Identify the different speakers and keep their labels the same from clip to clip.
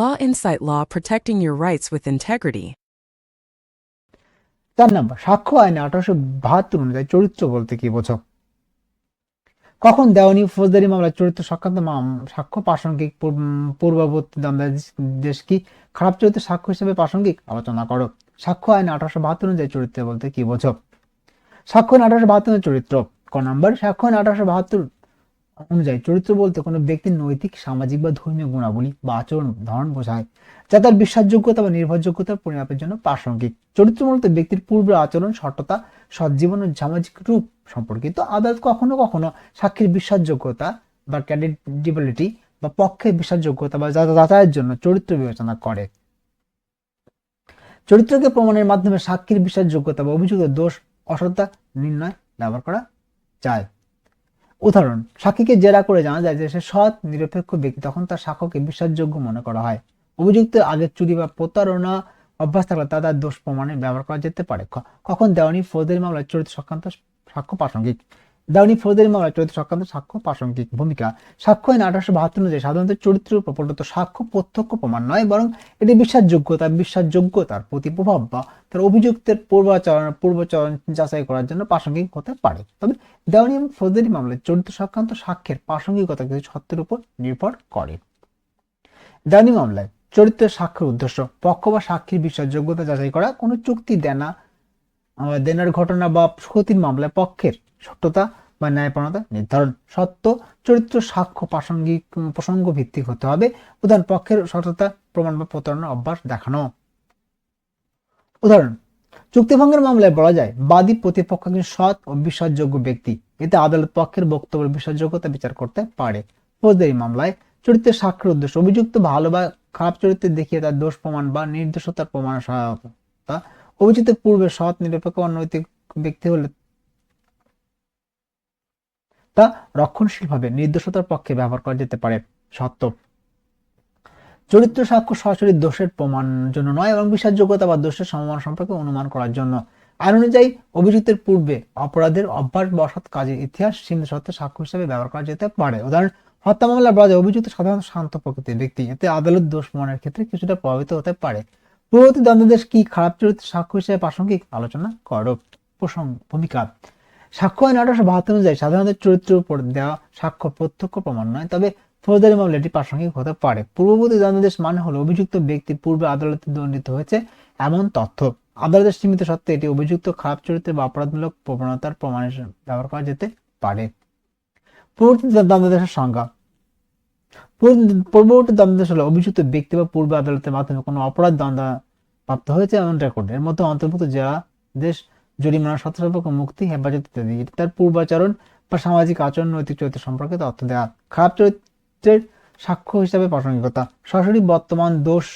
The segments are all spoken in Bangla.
Speaker 1: Law Insight Law Protecting Your Rights with Integrity.
Speaker 2: চার নম্বর, সাক্ষ্য আইনে আঠারোশো বাহাত্তর অনুযায়ী চরিত্র বলতে কি বোঝো? কখন দেওয়ানি ফৌজদারি মামলায় চরিত্র মাম- সাক্ষ্য প্রাসঙ্গিক পূর্ব- পূর্ববর্তী দেশ কি খারাপ চরিত্র সাক্ষ্য হিসেবে প্রাসঙ্গিক? আলোচনা করো। সাক্ষ্য আইন আঠারোশো বাহাত্তর অনুযায়ী চরিত্র বলতে কি বোঝো? সাক্ষ্য আঠারোশো বাহাত্তর চরিত্র। ক নম্বর, সাক্ষ্য আঠারোশো বাহাত্তর অনুযায়ী চরিত্র বলতে কোনো ব্যক্তির নৈতিক, সামাজিক বা ধর্মীয় গুণাবলী বা আচরণ, ধরন বোঝায়, যা তার বিশ্বাসযোগ্যতা বা নির্ভরযোগ্যতার পরিমাপের জন্য প্রাসঙ্গিক। চরিত্র মূলত ব্যক্তির পূর্বের আচরণ সততা সজ্জীবন ও সামাজিক রূপ সম্পর্কিত। আদালত কখনো কখনো সাক্ষীর বিশ্বাসযোগ্যতা বা ক্যাডিবিলিটি বা পক্ষের বিশ্বাসযোগ্যতা বা যা- যাচাইয়ের জন্য চরিত্র বিবেচনা করে। চরিত্রকে প্রমাণের মাধ্যমে সাক্ষীর বিশ্বাসযোগ্যতা বা অভিযুক্ত দোষ, অসততা, নির্ণয় ব্যবহার করা যায়। উদাহরণ, সাক্ষীকে জেরা করে জানা যায় যে সে সৎ, নিরপেক্ষ ব্যক্তি, তখন তার সাক্ষ্যকে বিশ্বাসযোগ্য মনে করা হয়। অভিযুক্ত আগের চুরি বা প্রতারণা অভ্যাস থাকলে তা তার দোষ প্রমাণে ব্যবহার করা যেতে পারে। কখন দেওয়ানি, ফৌজদারি মামলায় চরিত্র সংক্রান্ত সাক্ষ্য প্রাসঙ্গিক। দেওয়ানি ফৌজদারি মামলায় চরিত্র সংক্রান্ত সাক্ষ্য প্রাসঙ্গিক ভূমিকা। সাক্ষ্য আইন আঠারোশো বাহাত্তর অনুযায়ী সাধারণত চরিত্রের উপর প্রদত্ত সাক্ষ্য প্রত্যক্ষ প্রমাণ নয়, বরং এটি বিশ্বাসযোগ্যতা, বিশ্বাসযোগ্যতার প্রতি প্রভাব বা তার অভিযুক্তের পূর্বাচরণ, পূর্বচরণ যাচাই করার জন্য প্রাসঙ্গিক হতে পারে। তবে দেওয়ানি এবং ফৌজদারি মামলায় চরিত্র সংক্রান্ত সাক্ষ্যের প্রাসঙ্গিকতা কিছু সত্যের উপর নির্ভর করে। দেওয়ানি মামলায় চরিত্রের সাক্ষ্যের উদ্দেশ্য, পক্ষ বা সাক্ষীর বিশ্বাসযোগ্যতা যাচাই করা, কোনো চুক্তি দেনা দেনার ঘটনা বা ক্ষতির মামলায় পক্ষের সত্যতা বা ন্যায়পরণতা নির্ধারণ সত্য চরিত্র, সাক্ষ্য, প্রাসঙ্গিক প্রসঙ্গ ভিত্তিক হতে হবে। উদাহরণ, পক্ষের সততা, প্রমাণ বা প্রতারণার অভ্যাস দেখানো। উদাহরণ, চুক্তিভঙ্গের মামলায় বলা যায়, বাদী প্রতিপক্ষ সৎ ও বিশ্বাসযোগ্য ব্যক্তি। এতে আদালত পক্ষের বক্তব্যের বিশ্বাসযোগ্যতা বিচার করতে পারে। ফৌজদারি মামলায় চরিত্রের সাক্ষীর উদ্দেশ্য অভিযুক্ত ভালো বা খারাপ চরিত্রে দেখিয়ে তার দোষ প্রমাণ বা নির্দোষতার প্রমাণ সহায়তা। অভিযুক্ত পূর্বে সৎ, নিরপেক্ষ অনৈতিক ব্যক্তি হলে তা রক্ষণশীলভাবে নির্দোষতার পক্ষে ব্যবহার করা যেতে পারে, সত্য। চরিত্র সাক্ষ্য সরাসরি দোষের প্রমাণ জন্য নয় এবং বিশ্বাসযোগ্যতা বা দোষের সম্ভাবনা সম্পর্কে অনুমান করার জন্য। আইন অনুযায়ী অভিযুক্তের পূর্বে অপরাধের অভ্যাস বা অসৎ কাজের ইতিহাস সীমিত সত্ত্বে সাক্ষ্য হিসেবে ব্যবহার করা যেতে পারে। উদাহরণ, হত্যা মামলা যায় অভিযুক্ত সাধারণত শান্ত প্রকৃতির ব্যক্তি, এতে আদালত দোষ প্রমাণের ক্ষেত্রে কিছুটা প্রভাবিত হতে পারে। পূর্ববর্তী দ্বন্দ্বদেশ কি খারাপ চরিত্র সাক্ষ্য হিসেবে প্রাসঙ্গিক আলোচনা করো? প্রসঙ্গ, ভূমিকা। সাক্ষ্য আইন আঠারোশো বাহাত্তর অনুযায়ী সাধারণত চরিত্রের উপর দেওয়া সাক্ষ্য প্রত্যক্ষ প্রমাণ নয়, তবে ফৌজদারি মামলা এটি প্রাসঙ্গিক হতে পারে। পূর্ববর্তী দ্বন্দ্বদেশ মানে হলো অভিযুক্ত ব্যক্তি পূর্বে আদালতে দণ্ডিত হয়েছে এমন তথ্য। আদালতের সীমিত সত্ত্বে এটি অভিযুক্ত খারাপ চরিত্রের বা অপরাধমূলক প্রবণতার প্রমাণ ব্যবহার করা যেতে পারে। পূর্ববর্তী দ্বন্দ্বদেশের সংজ্ঞা। পূর্ববর্তী দ্বন্দ্বদেশ হলো অভিযুক্ত ব্যক্তি বা পূর্বে আদালতের মাধ্যমে কোনো অপরাধ দণ্ড প্রাপ্ত হয়েছে এমন রেকর্ড এর মধ্যে অন্তর্ভুক্ত যারা দেশ জরিমানা সতর্ক মুক্তি, হেফাজত ইত্যাদি। এটি তার পূর্বাচরণ বা সামাজিক আচরণ, নৈতিক চরিত্র সম্পর্কে তথ্য দেওয়া খারাপ চরিত্রের সাক্ষ্য হিসাবে প্রাসঙ্গিকতা। সরাসরি বর্তমান দোষ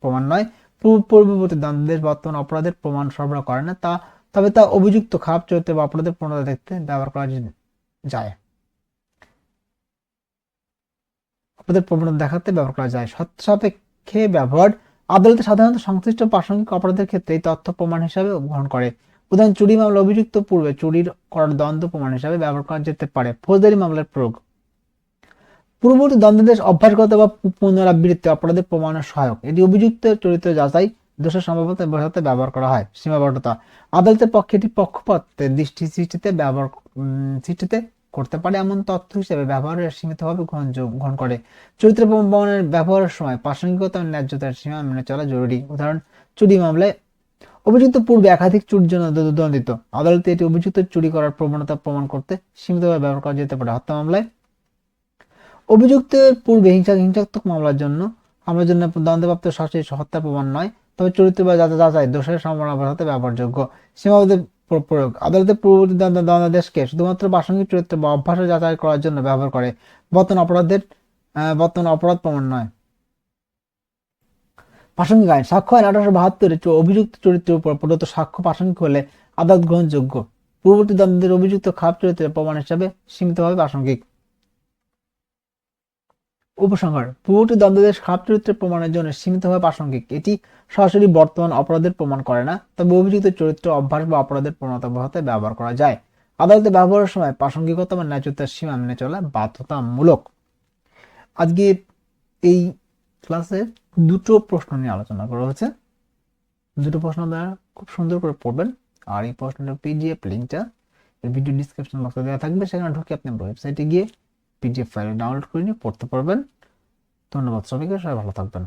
Speaker 2: প্রমাণ নয়। পূর্ব- পূর্ববর্তী দ্বন্দ্বদেশ বর্তমান অপরাধের প্রমাণ সরবরাহ করে না। তা তবে তা অভিযুক্ত খারাপ চরিত্র বা অপরাধের প্রণতা দেখতে ব্যবহার করা যায়। অপরাধের প্রবণতা দেখাতে ব্যবহার করা যায়। সত্য ব্যবহার। আদালতে সাধারণত সংশ্লিষ্ট প্রাসঙ্গিক অপরাধের ক্ষেত্রে এই তথ্য প্রমাণ হিসাবে গ্রহণ করে। উদাহরণ, চুরি মামলা অভিযুক্ত পূর্বে চুরির করার দ্বন্দ্ব প্রমাণ হিসাবে ব্যবহার করা যেতে পারে। ফৌজদারি মামলার প্রয়োগ। পূর্ববর্তী দ্বন্দ্বদেশ অভ্যাসগত বা পুনরাবৃত্তি অপরাধের প্রমাণের সহায়ক। এটি অভিযুক্ত চরিত্র যাচাই, দোষের সম্ভাব্যতা বোঝাতে ব্যবহার করা হয়। সীমাবদ্ধতা। আদালতের পক্ষে এটি পক্ষপাতের দৃষ্টি সৃষ্টিতে ব্যবহার সৃষ্টিতে করতে পারে এমন তথ্য হিসেবে ব্যবহারের সীমিতভাবে গ্রহণ করে। চরিত্র প্রমাণের ব্যবহারের সময় প্রাসঙ্গিকতা ন্যায্যতার সীমা মেনে চলা জরুরি। উদাহরণ, চুরি মামলায় অভিযুক্ত পূর্বে একাধিক চুরির জন্য দণ্ডিত। আদালতে এটি অভিযুক্ত চুরি করার প্রবণতা প্রমাণ করতে সীমিতভাবে ব্যবহার করা যেতে পারে। হত্যা মামলায় অভিযুক্তের পূর্বে হিংসা হিংসাত্মক মামলার জন্য হামলার জন্য দ্বন্দ্বপ্রাপ্ত সরাসরি হত্যা প্রমাণ নয়, তবে চরিত্র বা যাতে যাচাই দোষের সম্ভাবনা বোঝাতে ব্যবহারযোগ্য। সীমাবদ্ধ প্র- প্রয়োগ। আদালতে পূর্ববর্তী দ্বন্দ্বদেশকে শুধুমাত্র প্রাসঙ্গিক চরিত্র বা অভ্যাসে যাচাই করার জন্য ব্যবহার করে। বর্তমান অপরাধের বর্তমান অপরাধ প্রমাণ নয়। প্রাসঙ্গিক আইন সাক্ষ্য আইন আঠারোশো বাহাত্তরে অভিযুক্ত চরিত্রের উপর প্রদত্ত সাক্ষ্য প্রাসঙ্গিক হলে আদালত গ্রহণযোগ্য। পূর্ববর্তী দ্বন্দ্বের অভিযুক্ত খাপ চরিত্রের প্রমাণ হিসাবে সীমিতভাবে প্রাসঙ্গিক। উপসংহার, পূর্ববর্তী দ্বন্দ্বদেশ খাপ চরিত্রের প্রমাণের জন্য সীমিতভাবে প্রাসঙ্গিক। এটি সরাসরি বর্তমান অপরাধের প্রমাণ করে না, তবে অভিযুক্ত চরিত্র অভ্যাস বা অপরাধের প্রণতা বোঝাতে ব্যবহার করা যায়। আদালতে ব্যবহারের সময় প্রাসঙ্গিকতা বা ন্যায্যতার সীমা মেনে চলা বাধ্যতামূলক। আজকে এই ক্লাসে দুটো প্রশ্ন নিয়ে আলোচনা করা হয়েছে। দুটো প্রশ্ন দ্বারা খুব সুন্দর করে পড়বেন। আর এই প্রশ্নটার পিডিএফ লিঙ্কটা ভিডিও ডিসক্রিপশন বক্সে দেওয়া থাকবে। সেখানে ঢুকে আপনি আমার ওয়েবসাইটে গিয়ে পিডিএফ ফাইল ডাউনলোড করে নিয়ে পড়তে পারবেন। ধন্যবাদ সবাইকে, সবাই ভালো থাকবেন।